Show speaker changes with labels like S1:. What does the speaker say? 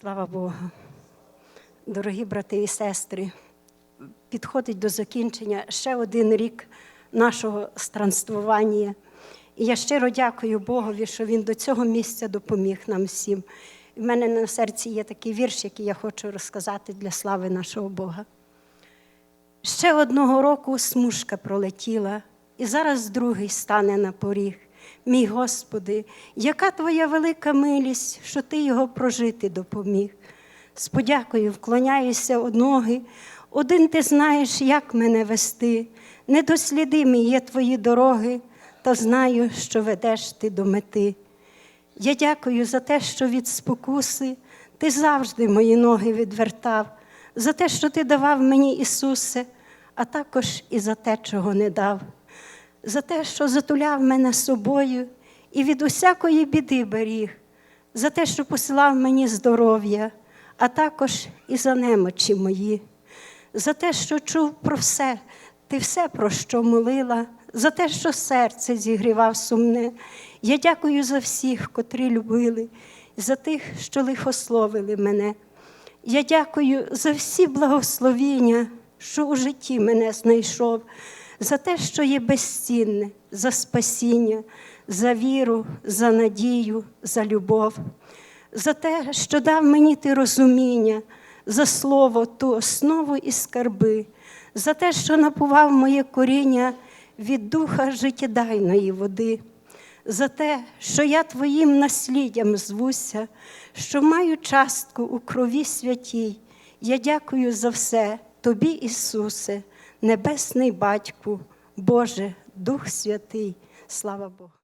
S1: Слава Богу. Дорогі брати і сестри, підходить до закінчення ще один рік нашого странствування. І я щиро дякую Богові, що Він до цього місця допоміг нам всім. У мене на серці є такий вірш, який я хочу розказати для слави нашого Бога. Ще одного року смужка пролетіла, і зараз другий стане на поріг. Мій Господи, яка твоя велика милість, що ти його прожити допоміг. З подякою вклоняюся у ноги, один ти знаєш, як мене вести. Недослідимі є твої дороги, та знаю, що ведеш ти до мети. Я дякую за те, що від спокуси ти завжди мої ноги відвертав, за те, що ти давав мені, Ісусе, а також і за те, чого не дав, за те, що затуляв мене собою і від усякої біди беріг, за те, що посилав мені здоров'я, а також і за немочі мої, за те, що чув про все, ти все, про що молила, за те, що серце зігрівав сумне. Я дякую за всіх, котрі любили, за тих, що лихословили мене. Я дякую за всі благословіння, що у житті мене знайшов, за те, що є безцінне, за спасіння, за віру, за надію, за любов, за те, що дав мені ти розуміння, за слово, ту основу і скарби, за те, що напував моє коріння від духа життєдайної води за те, що я твоїм насліддям звуся, що маю частку у крові святій. Я дякую за все Тобі, Ісусе, Небесний Батьку, Боже, Дух Святий. Слава Богу.